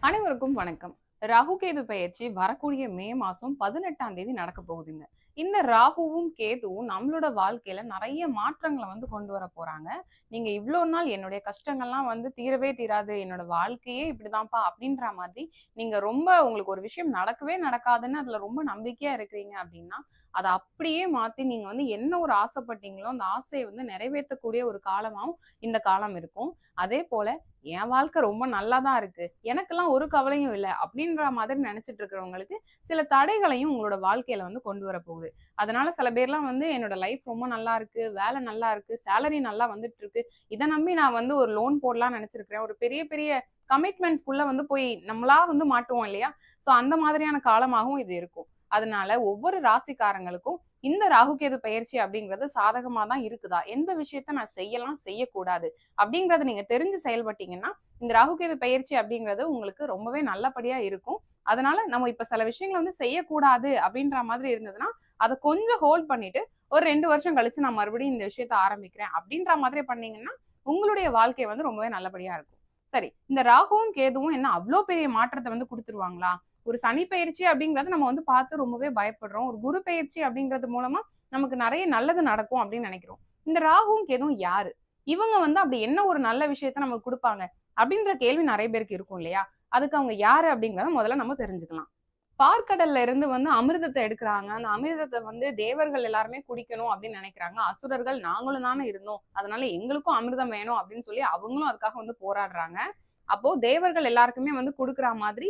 அனைவருக்கும் வணக்கம். ராகு கேது பயிற்சி வரக்கூடிய மே மாசம் பதினெட்டாம் தேதி நடக்க போகுதுங்க. இந்த ராகுவும் கேதுவும் நம்மளோட வாழ்க்கையில நிறைய மாற்றங்களை வந்து கொண்டு வர போறாங்க. நீங்க இவ்வளோ நாள் என்னுடைய கஷ்டங்கள்லாம் வந்து தீரவே தீராது என்னோட வாழ்க்கையே இப்படிதான்ப்பா அப்படின்ற மாதிரி நீங்க ரொம்ப உங்களுக்கு ஒரு விஷயம் நடக்கவே நடக்காதுன்னு அதுல ரொம்ப நம்பிக்கையா இருக்கிறீங்க அப்படின்னா அதை அப்படியே மாத்தி நீங்க வந்து என்ன ஒரு ஆசைப்பட்டீங்களோ அந்த ஆசையை வந்து நிறைவேற்றக்கூடிய ஒரு காலமாவும் இந்த காலம் இருக்கும். அதே போல என் வாழ்க்கை ரொம்ப நல்லா தான் இருக்கு. எனக்கெல்லாம் ஒரு கவலையும் இல்லை. அப்படின்ற மாதிரி நினைச்சிட்டு இருக்கிறவங்களுக்கு சில தடைகளையும் உங்களோட வாழ்க்கையில வந்து கொண்டு வர போகுது. அதனால சில பேர்லாம் வந்து என்னோட லைஃப் ரொம்ப நல்லா இருக்கு வேலை நல்லா இருக்கு சேலரி நல்லா வந்துட்டு இருக்கு. இதை நம்பி நான் வந்து ஒரு லோன் போடலாம்னு நினைச்சிருக்கிறேன். ஒரு பெரிய பெரிய கமிட்மெண்ட்ஸ்குள்ள வந்து போய் நம்மளா வந்து மாட்டுவோம் இல்லையா? ஸோ அந்த மாதிரியான காலமாகவும் இது இருக்கும். அதனால ஒவ்வொரு ராசிக்காரங்களுக்கும் இந்த ராகுகேது பயிற்சி அப்படிங்கிறது சாதகமா தான் இருக்குதா? எந்த விஷயத்த நான் செய்யலாம் செய்யக்கூடாது? அப்படிங்கறத நீங்க தெரிஞ்சு செயல்பட்டீங்கன்னா இந்த ராகுகேது பயிற்சி அப்படிங்கிறது உங்களுக்கு ரொம்பவே நல்லபடியா இருக்கும். அதனால நம்ம இப்ப சில விஷயங்களை வந்து செய்யக்கூடாது அப்படின்ற மாதிரி இருந்ததுன்னா அதை கொஞ்சம் ஹோல்ட் பண்ணிட்டு ஒரு ரெண்டு வருஷம் கழிச்சு நான் மறுபடியும் இந்த விஷயத்த ஆரம்பிக்கிறேன் அப்படின்ற மாதிரி பண்ணீங்கன்னா உங்களுடைய வாழ்க்கை வந்து ரொம்பவே நல்லபடியா இருக்கும். சரி இந்த ராகுவும் கேதுவும் என்ன அவ்வளோ பெரிய மாற்றத்தை வந்து கொடுத்துருவாங்களா? ஒரு சனி பயிற்சி அப்படிங்கறத நம்ம வந்து பார்த்து ரொம்பவே பயப்படுறோம். ஒரு குரு பயிற்சி அப்படிங்கிறது மூலமா நமக்கு நிறைய நல்லது நடக்கும் அப்படின்னு நினைக்கிறோம். இந்த ராகுவும் கேதுவும் யாரு? இவங்க வந்து அப்படி என்ன ஒரு நல்ல விஷயத்த நமக்கு கொடுப்பாங்க? அப்படின்ற கேள்வி நிறைய பேருக்கு இருக்கும் இல்லையா? அதுக்கு அவங்க யாரு அப்படிங்கறத முதல்ல நம்ம தெரிஞ்சுக்கலாம். பார்க்கடல்ல இருந்து வந்து அமிர்தத்தை எடுக்கிறாங்க. அந்த அமிர்தத்தை வந்து தேவர்கள் எல்லாருமே குடிக்கணும் அப்படின்னு நினைக்கிறாங்க. அசுரர்கள் நாங்களும் தானே இருந்தோம். அதனால எங்களுக்கும் அமிர்தம் வேணும் அப்படின்னு சொல்லி அவங்களும் அதுக்காக வந்து போராடுறாங்க. அப்போ தேவர்கள் எல்லாருக்குமே வந்து கொடுக்குற மாதிரி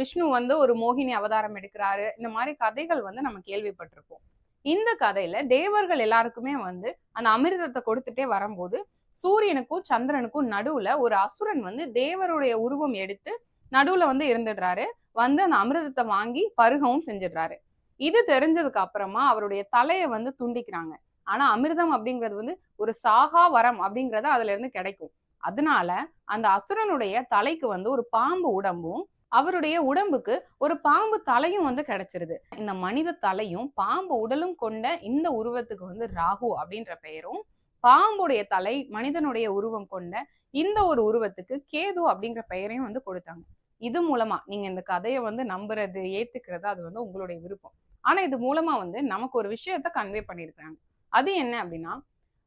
விஷ்ணு வந்து ஒரு மோகினி அவதாரம் எடுக்கிறாரு. இந்த மாதிரி கதைகள் வந்து நம்ம கேள்விப்பட்டிருப்போம். இந்த கதையில தேவர்கள் எல்லாருக்குமே வந்து அந்த அமிர்தத்தை கொடுத்துட்டே வரும்போது சூரியனுக்கும் சந்திரனுக்கும் நடுவுல ஒரு அசுரன் வந்து தேவருடைய உருவம் எடுத்து நடுவுல வந்து இருந்துடுறாரு. வந்து அந்த அமிர்தத்தை வாங்கி பருகவும் செஞ்சிடுறாரு. இது தெரிஞ்சதுக்கு அப்புறமா அவருடைய தலையை வந்து துண்டிக்கிறாங்க. ஆனா அமிர்தம் அப்படிங்கிறது வந்து ஒரு சாகா வரம் அப்படிங்கறது அதுல இருந்து கிடைக்கும். அதனால அந்த அசுரனுடைய தலைக்கு வந்து ஒரு பாம்பு உடம்பும் அவருடைய உடம்புக்கு ஒரு பாம்பு தலையும் வந்து கிடைச்சிருது. இந்த மனித தலையும் பாம்பு உடலும் கொண்ட இந்த உருவத்துக்கு வந்து ராகு அப்படின்ற பெயரும் பாம்புடைய தலை மனிதனுடைய உருவம் கொண்ட இந்த ஒரு உருவத்துக்கு கேது அப்படிங்கிற பெயரையும் வந்து கொடுத்தாங்க. இது மூலமா நீங்க இந்த கதையை வந்து நம்புறது ஏத்துக்கிறது அது வந்து உங்களுடைய விருப்பம். ஆனா இது மூலமா வந்து நமக்கு ஒரு விஷயத்த கன்வே பண்ணியிருக்கிறாங்க. அது என்ன அப்படின்னா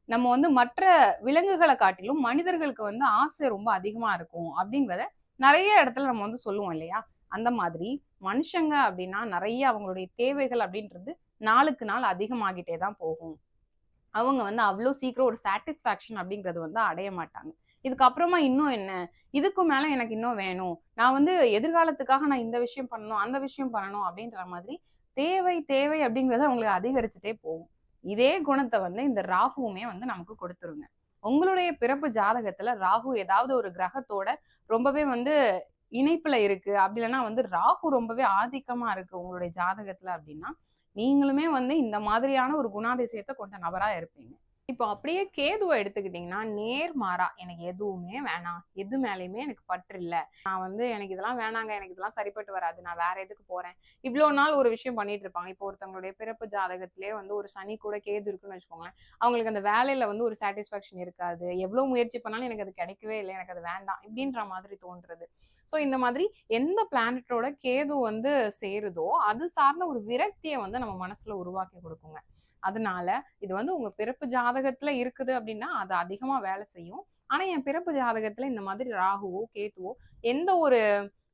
நம்ம வந்து மற்ற விலங்குகளை காட்டிலும் மனிதர்களுக்கு வந்து ஆசை ரொம்ப அதிகமா இருக்கும் அப்படிங்கிறத நிறைய இடத்துல நம்ம வந்து சொல்லுவோம் இல்லையா? அந்த மாதிரி மனுஷங்க அப்படின்னா நிறைய அவங்களுடைய தேவைகள் அப்படின்றது நாளுக்கு நாள் அதிகமாகிட்டே தான் போகும். அவங்க வந்து அவ்வளோ சீக்கிரம் ஒரு சாட்டிஸ்ஃபேக்ஷன் அப்படிங்கிறது வந்து அடைய மாட்டாங்க. இதுக்கப்புறமா இன்னும் என்ன? இதுக்கு மேல எனக்கு இன்னும் வேணும். நான் வந்து எதிர்காலத்துக்காக நான் இந்த விஷயம் பண்ணணும் அந்த விஷயம் பண்ணணும் அப்படின்ற மாதிரி தேவை தேவை அப்படிங்கிறத அவங்களுக்கு அதிகரிச்சுட்டே போகும். இதே குணத்தை வந்து இந்த ராகுவுமே வந்து நமக்கு கொடுத்துருங்க. உங்களுடைய பிறப்பு ஜாதகத்துல ராகு ஏதாவது ஒரு கிரகத்தோட ரொம்பவே வந்து இணைப்புல இருக்கு. அப்படி இல்லைன்னா வந்து ராகு ரொம்பவே ஆதிக்கமா இருக்கு உங்களுடைய ஜாதகத்துல அப்படின்னா நீங்களுமே வந்து இந்த மாதிரியான ஒரு குணாதிசயத்தை கொண்ட நபரா இருப்பீங்க. இப்போ அப்படியே கேதுவை எடுத்துக்கிட்டிங்கன்னா நேர்மாறா எனக்கு எதுவுமே வேணாம். எது மேலேயுமே எனக்கு பற்று இல்லை. நான் வந்து எனக்கு இதெல்லாம் வேணாங்க. எனக்கு இதெல்லாம் சரிப்பட்டு வராது. நான் வேற எதுக்கு போறேன்? இவ்வளோ நாள் ஒரு விஷயம் பண்ணிட்டு இருப்பாங்க. இப்போ ஒருத்தவங்களுடைய பிறப்பு ஜாதகத்திலே வந்து ஒரு சனி கூட கேது இருக்குன்னு வச்சுக்கோங்களேன். அவங்களுக்கு அந்த வேலையில வந்து ஒரு சாட்டிஸ்ஃபேக்ஷன் இருக்காது. எவ்வளோ முயற்சி பண்ணாலும் எனக்கு அது கிடைக்கவே இல்லை. எனக்கு அது வேண்டாம். இப்படின்ற மாதிரி தோன்றுறது. ஸோ இந்த மாதிரி எந்த பிளானட்டோட கேது வந்து சேருதோ அது சார்ந்த ஒரு விரக்தியை வந்து நம்ம மனசுல உருவாக்கி கொடுக்குங்க. அதனால இது வந்து உங்க பிறப்பு ஜாதகத்துல இருக்குது அப்படின்னா அது அதிகமா வேலை செய்யும். ஆனா என் பிறப்பு ஜாதகத்துல இந்த மாதிரி ராகுவோ கேத்துவோ எந்த ஒரு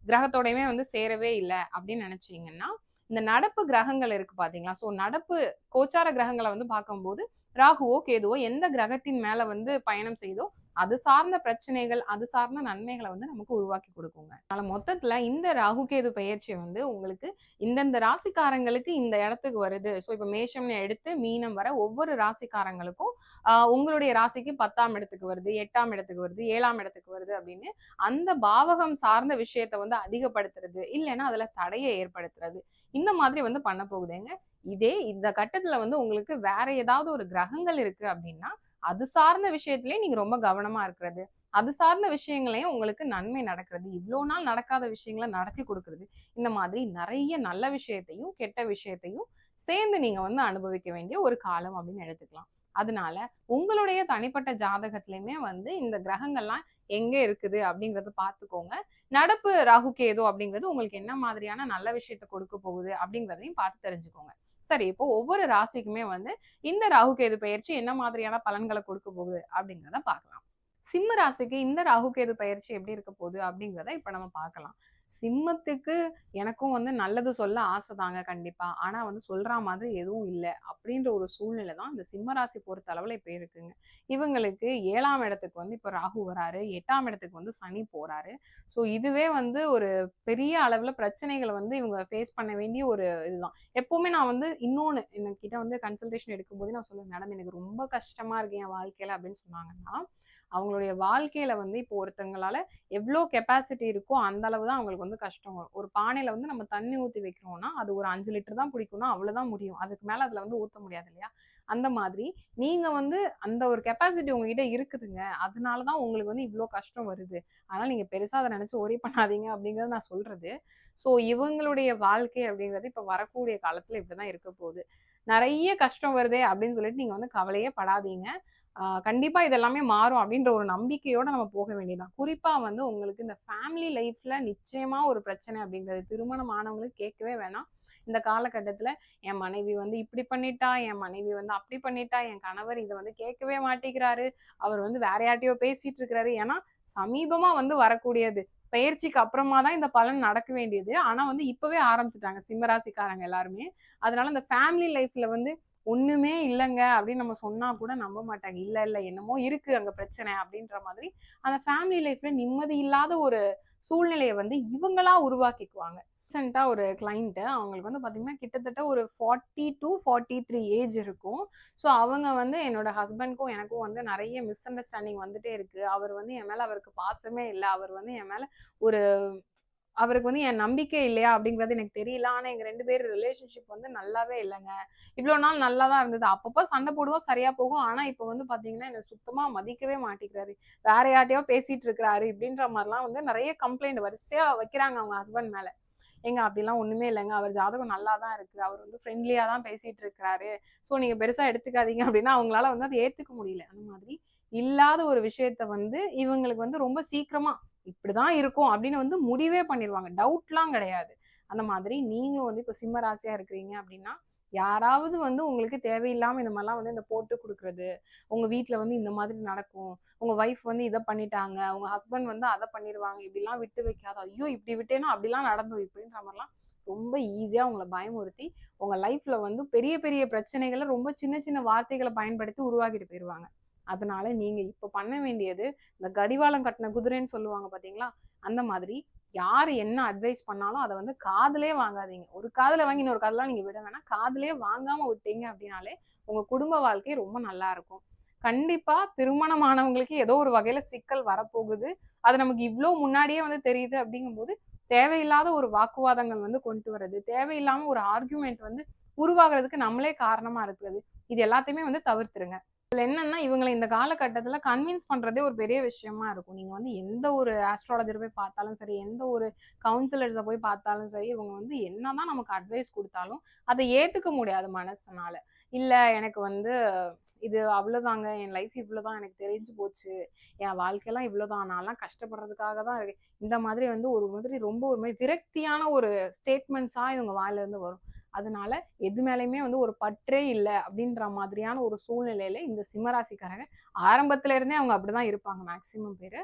கிரகத்தோடையுமே வந்து சேரவே இல்லை அப்படின்னு நினைச்சீங்கன்னா இந்த நடப்பு கிரகங்கள் இருக்கு பாத்தீங்களா? ஸோ நடப்பு கோச்சார கிரகங்களை வந்து பார்க்கும்போது ராகுவோ கேதுவோ எந்த கிரகத்தின் மேல வந்து பயணம் செய்தோ அது சார்ந்த பிரச்சனைகள் அது சார்ந்த நன்மைகளை வந்து நமக்கு உருவாக்கி கொடுக்குங்க. அதனால மொத்தத்துல இந்த ராகுகேது பயிற்சி வந்து உங்களுக்கு இந்தந்த ராசிக்காரங்களுக்கு இந்த இடத்துக்கு வருது. ஸோ இப்போ மேஷம்னு எடுத்து மீனம் வர ஒவ்வொரு ராசிக்காரங்களுக்கும் ஆஹ் உங்களுடைய ராசிக்கு பத்தாம் இடத்துக்கு வருது எட்டாம் இடத்துக்கு வருது ஏழாம் இடத்துக்கு வருது அப்படின்னு அந்த பாவகம் சார்ந்த விஷயத்த வந்து அதிகப்படுத்துறது இல்லைன்னா அதுல தடையை ஏற்படுத்துறது இந்த மாதிரி வந்து பண்ண போகுதுங்க. இதே இந்த கட்டத்துல வந்து உங்களுக்கு வேற ஏதாவது ஒரு கிரகங்கள் இருக்கு அப்படின்னா அது சார்ந்த விஷயத்துலயும் நீங்க ரொம்ப கவனமா இருக்கிறது. அது சார்ந்த விஷயங்களையும் உங்களுக்கு நன்மை நடக்கிறது. இவ்வளோ நாள் நடக்காத விஷயங்களை நடத்தி கொடுக்கறது. இந்த மாதிரி நிறைய நல்ல விஷயத்தையும் கெட்ட விஷயத்தையும் சேர்ந்து நீங்க வந்து அனுபவிக்க வேண்டிய ஒரு காலம் அப்படின்னு எடுத்துக்கலாம். அதனால உங்களுடைய தனிப்பட்ட ஜாதகத்திலயுமே வந்து இந்த கிரகங்கள்லாம் எங்க இருக்குது அப்படிங்கறத பார்த்துக்கோங்க. நடப்பு ராகு கேது அப்படிங்கிறது உங்களுக்கு என்ன மாதிரியான நல்ல விஷயத்த கொடுக்க போகுது அப்படிங்கிறதையும் பார்த்து தெரிஞ்சுக்கோங்க. சரி இப்போ ஒவ்வொரு ராசிக்குமே வந்து இந்த ராகு கேது பயிற்சி என்ன மாதிரியான பலன்களை கொடுக்க போகுது அப்படிங்கிறத பார்க்கலாம். சிம்ம ராசிக்கு இந்த ராகு கேது பயிற்சி எப்படி இருக்க போகுது அப்படிங்கிறத இப்ப நம்ம பார்க்கலாம். சிம்மத்துக்கு எனக்கும் வந்து நல்லது சொல்ல ஆசை தாங்க கண்டிப்பா. ஆனா வந்து சொல்ற மாதிரி எதுவும் இல்லை. அப்படின்ற ஒரு சூழ்நிலை தான் இந்த சிம்ம ராசி பொறுத்த அளவுல இப்ப இருக்குங்க. இவங்களுக்கு ஏழாம் இடத்துக்கு வந்து இப்ப ராகு வராரு. எட்டாம் இடத்துக்கு வந்து சனி போறாரு. ஸோ இதுவே வந்து ஒரு பெரிய அளவுல பிரச்சனைகளை வந்து இவங்க ஃபேஸ் பண்ண வேண்டிய ஒரு இதுதான். எப்பவுமே நான் வந்து இன்னொன்னு என்கிட்ட வந்து கன்சல்டேஷன் எடுக்கும்போது நான் சொல்லுவேன் மேடம் எனக்கு ரொம்ப கஷ்டமா இருக்கு என் வாழ்க்கையில அப்படின்னு சொன்னாங்கன்னா அவங்களுடைய வாழ்க்கையில வந்து இப்போ ஒருத்தங்களால எவ்வளோ கெப்பாசிட்டி இருக்கோ அந்த அளவு தான் அவங்களுக்கு வந்து கஷ்டம் வரும். ஒரு பானையில் வந்து நம்ம தண்ணி ஊற்றி வைக்கிறோம்னா அது ஒரு அஞ்சு லிட்டர் தான் பிடிக்கும்னா அவ்வளோதான் முடியும். அதுக்கு மேலே அதில் வந்து ஊற்ற முடியாது இல்லையா? அந்த மாதிரி நீங்க வந்து அந்த ஒரு கெப்பாசிட்டி உங்ககிட்ட இருக்குதுங்க. அதனால தான் உங்களுக்கு வந்து இவ்வளோ கஷ்டம் வருது. அதனால் நீங்கள் பெருசாக அதை நினச்சி ஒரே பண்ணாதீங்க அப்படிங்கறத நான் சொல்றது. ஸோ இவங்களுடைய வாழ்க்கை அப்படிங்கிறது இப்போ வரக்கூடிய காலத்துல இப்படிதான் இருக்க போகுது. நிறைய கஷ்டம் வருதே அப்படின்னு சொல்லிட்டு நீங்கள் வந்து கவலையே படாதீங்க. கண்டிப்பா இதெல்லாமே மாறும் அப்படின்ற ஒரு நம்பிக்கையோட நம்ம போக வேண்டியதான் குறிப்பா வந்து உங்களுக்கு இந்த ஃபேமிலி லைஃப்ல நிச்சயமா ஒரு பிரச்சனை அப்படிங்கிறது திருமணம் ஆனவங்களுக்கு கேட்கவே வேணாம். இந்த காலகட்டத்துல என் மனைவி வந்து இப்படி பண்ணிட்டா என் மனைவி வந்து அப்படி பண்ணிட்டா என் கணவர் இதை வந்து கேட்கவே மாட்டேங்கிறாரு. அவர் வந்து வேற யார்ட்டையோ பேசிட்டு இருக்கிறாரு. ஏன்னா சமீபமா வந்து வரக்கூடியது. பயிற்சிக்கு அப்புறமா தான் இந்த பலன் நடக்க வேண்டியது. ஆனா வந்து இப்பவே ஆரம்பிச்சிட்டாங்க. சிம்மராசிக்காரங்க எல்லாருமே. அதனால இந்த ஃபேமிலி லைஃப்ல வந்து ஒண்ணுமே இல்லைங்க அப்படின்னு நம்ம சொன்னா கூட நம்ப மாட்டாங்க. இல்ல இல்ல என்னமோ இருக்கு அங்க பிரச்சனை அப்படின்ற மாதிரி அந்த ஃபேமிலி லைஃப்ல நிம்மதி இல்லாத ஒரு சூழ்நிலையை வந்து இவங்களா உருவாக்கிக்குவாங்க. ரீசெண்டாக ஒரு கிளைண்ட்டு அவங்களுக்கு வந்து பார்த்தீங்கன்னா கிட்டத்தட்ட ஒரு forty to forty three age இருக்கும். ஸோ அவங்க வந்து என்னோட ஹஸ்பண்ட்க்கும் எனக்கும் வந்து நிறைய மிஸ் அண்டர்ஸ்டாண்டிங் வந்துட்டே இருக்குது அவர் வந்து என் மேலே அவருக்கு பாசமே இல்லை. அவர் வந்து என் மேலே ஒரு அவருக்கு வந்து என் நம்பிக்கை இல்லையா அப்படிங்கிறது எனக்கு தெரியல. ஆனால் எங்கள் ரெண்டு பேர் ரிலேஷன்ஷிப் வந்து நல்லாவே இல்லைங்க. இவ்வளோ நாள் நல்லா தான் இருந்தது. அப்பப்போ சண்டை போடுவோம் சரியா போகும். ஆனால் இப்போ வந்து பார்த்தீங்கன்னா என்னை சுத்தமாக மதிக்கவே மாட்டேங்கிறாரு. வேற யார்ட்டையோ பேசிட்டு இருக்கிறாரு இப்படின்ற மாதிரிலாம் வந்து நிறைய கம்ப்ளைண்ட் வரிசையா வைக்கிறாங்க அவங்க ஹஸ்பண்ட் மேல. ஏங்க அப்படிலாம் ஒண்ணுமே இல்லைங்க. அவர் ஜாதகம் நல்லா தான் இருக்கு. அவர் வந்து ஃப்ரெண்ட்லியா தான் பேசிட்டு இருக்கிறாரு. ஸோ நீங்க பெருசா எடுத்துக்காதீங்க அப்படின்னா அவங்களால வந்து அதை ஏத்துக்க முடியல. அந்த மாதிரி இல்லாத ஒரு விஷயத்த வந்து இவங்களுக்கு வந்து ரொம்ப சீக்கிரமா இப்படிதான் இருக்கும் அப்படின்னு வந்து முடிவே பண்ணிடுவாங்க டவுட்லாம் கிடையாது. அந்த மாதிரி நீங்களும் வந்து இப்போ சிம்ம ராசியாக இருக்கிறீங்க அப்படின்னா யாராவது வந்து உங்களுக்கு தேவையில்லாமல் இந்த மாதிரிலாம் வந்து இந்த போட்டு கொடுக்குறது உங்கள் வீட்டில் வந்து இந்த மாதிரி நடக்கும் உங்கள் ஒய்ஃப் வந்து இதை பண்ணிட்டாங்க உங்கள் ஹஸ்பண்ட் வந்து அதை பண்ணிடுவாங்க இப்படிலாம் விட்டு வைக்காத ஐயோ இப்படி விட்டேனா அப்படிலாம் நடந்தது இப்படின்ற மாதிரிலாம் ரொம்ப ஈஸியாக உங்களை பயமுறுத்தி உங்கள் லைஃப்பில் வந்து பெரிய பெரிய பிரச்சனைகளை ரொம்ப சின்ன சின்ன வார்த்தைகளை பயன்படுத்தி உருவாக்கிட்டு போயிடுவாங்க அதனால நீங்கள் இப்போ பண்ண வேண்டியது இந்த கடிவாளம் கட்டின குதிரைன்னு சொல்லுவாங்க பார்த்தீங்களா அந்த மாதிரி யார் என்ன அட்வைஸ் பண்ணாலும் அதை வந்து காதலே வாங்காதீங்க. ஒரு காதில் வாங்கி இன்னொரு காதலாம் நீங்கள் விட வேணாம். காதலே வாங்காமல் விட்டீங்க அப்படின்னாலே உங்கள் குடும்ப வாழ்க்கை ரொம்ப நல்லா இருக்கும். கண்டிப்பாக திருமணமானவங்களுக்கு ஏதோ ஒரு வகையில் சிக்கல் வரப்போகுது. அது நமக்கு இவ்வளோ முன்னாடியே வந்து தெரியுது அப்படிங்கும்போது தேவையில்லாத ஒரு வாக்குவாதங்கள் வந்து கொண்டு வர்றது தேவையில்லாமல் ஒரு ஆர்குமெண்ட் வந்து உருவாகிறதுக்கு நம்மளே காரணமாக இருக்கிறது. இது எல்லாத்தையுமே வந்து தவிர்த்துருங்க. இதில் என்னன்னா இவங்களை இந்த காலகட்டத்தில் கன்வின்ஸ் பண்ணுறதே ஒரு பெரிய விஷயமா இருக்கும். நீங்கள் வந்து எந்த ஒரு ஆஸ்ட்ராலஜர் போய் பார்த்தாலும் சரி எந்த ஒரு கவுன்சிலர்ஸை போய் பார்த்தாலும் சரி இவங்க வந்து என்னதான் நமக்கு அட்வைஸ் கொடுத்தாலும் அதை ஏற்றுக்க முடியாது மனசனால. இல்லை எனக்கு வந்து இது அவ்வளோதாங்க என் லைஃப் இவ்வளோதான் எனக்கு தெரிஞ்சு போச்சு என் வாழ்க்கையெல்லாம் இவ்வளோதான் நான்லாம் கஷ்டப்படுறதுக்காக தான் இருக்கு இந்த மாதிரி வந்து ஒரு மாதிரி ரொம்ப ஒரு மாதிரி விரக்தியான ஒரு ஸ்டேட்மெண்ட்ஸாக இவங்க வாயிலிருந்து வரும். அதனால எது மேலேயுமே வந்து ஒரு பற்றே இல்லை அப்படின்ற மாதிரியான ஒரு சூழ்நிலையில இந்த சிம்மராசிக்காரங்க ஆரம்பத்துல இருந்தே அவங்க அப்படிதான் இருப்பாங்க மேக்சிமம் பேர்.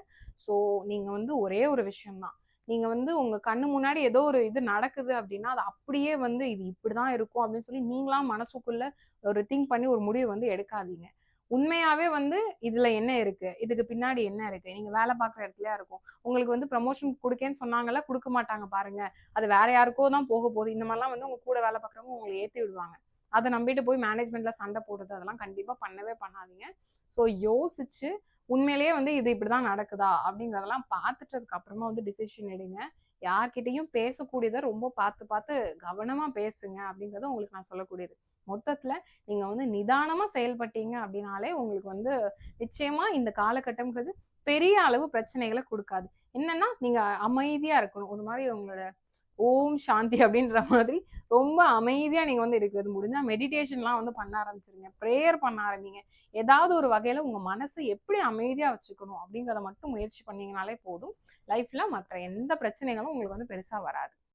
ஸோ நீங்க வந்து ஒரே ஒரு விஷயம்தான். நீங்க வந்து உங்க கண்ணு முன்னாடி ஏதோ ஒரு இது நடக்குது அப்படின்னா அது அப்படியே வந்து இது இப்படிதான் இருக்கும் அப்படின்னு சொல்லி நீங்களாம் மனசுக்குள்ள ஒரு திங்க் பண்ணி ஒரு முடிவு வந்து எடுக்காதீங்க. உண்மையாவே வந்து இதுல என்ன இருக்கு? இதுக்கு பின்னாடி என்ன இருக்கு? நீங்க வேலை பார்க்குற இடத்துலயா இருக்கும். உங்களுக்கு வந்து ப்ரமோஷன் கொடுக்கேன்னு சொன்னாங்கல்ல கொடுக்க மாட்டாங்க பாருங்க. அது வேற யாருக்கோ தான் போக போகுது. இந்த மாதிரிலாம் வந்து உங்க கூட வேலை பார்க்குறவங்க உங்களை ஏத்தி விடுவாங்க. அதை நம்பிட்டு போய் மேனேஜ்மெண்ட்ல சண்டை போடுறது அதெல்லாம் கண்டிப்பா பண்ணவே பண்ணாதீங்க. ஸோ யோசிச்சு உண்மையிலேயே வந்து இது இப்படிதான் நடக்குதா? அப்படிங்கிறதெல்லாம் பார்த்துட்டதுக்கு அப்புறமா வந்து டிசிஷன் எடுங்க. யார்கிட்டையும் பேசக்கூடியதை ரொம்ப பார்த்து பார்த்து கவனமா பேசுங்க அப்படிங்கறத உங்களுக்கு நான் சொல்லக்கூடியது. மொத்தத்தில் நீங்கள் வந்து நிதானமாக செயல்பட்டீங்க அப்படின்னாலே உங்களுக்கு வந்து நிச்சயமாக இந்த காலகட்டம்ங்கிறது பெரிய அளவு பிரச்சனைகளை கொடுக்காது. என்னன்னா நீங்கள் அமைதியாக இருக்கணும். ஒரு மாதிரி உங்களோட ஓம் சாந்தி அப்படின்ற மாதிரி ரொம்ப அமைதியாக நீங்கள் வந்து இருக்கிறது முடிஞ்சால் மெடிடேஷன்லாம் வந்து பண்ண ஆரம்பிச்சிருங்க. ப்ரேயர் பண்ண ஆரம்பிங்க. ஏதாவது ஒரு வகையில் உங்கள் மனசை எப்படி அமைதியாக வச்சுக்கணும் அப்படிங்கிறத மட்டும் முயற்சி பண்ணீங்கனாலே போதும். லைஃப்பில் மற்ற எந்த பிரச்சனைகளும் உங்களுக்கு வந்து பெருசாக வராது.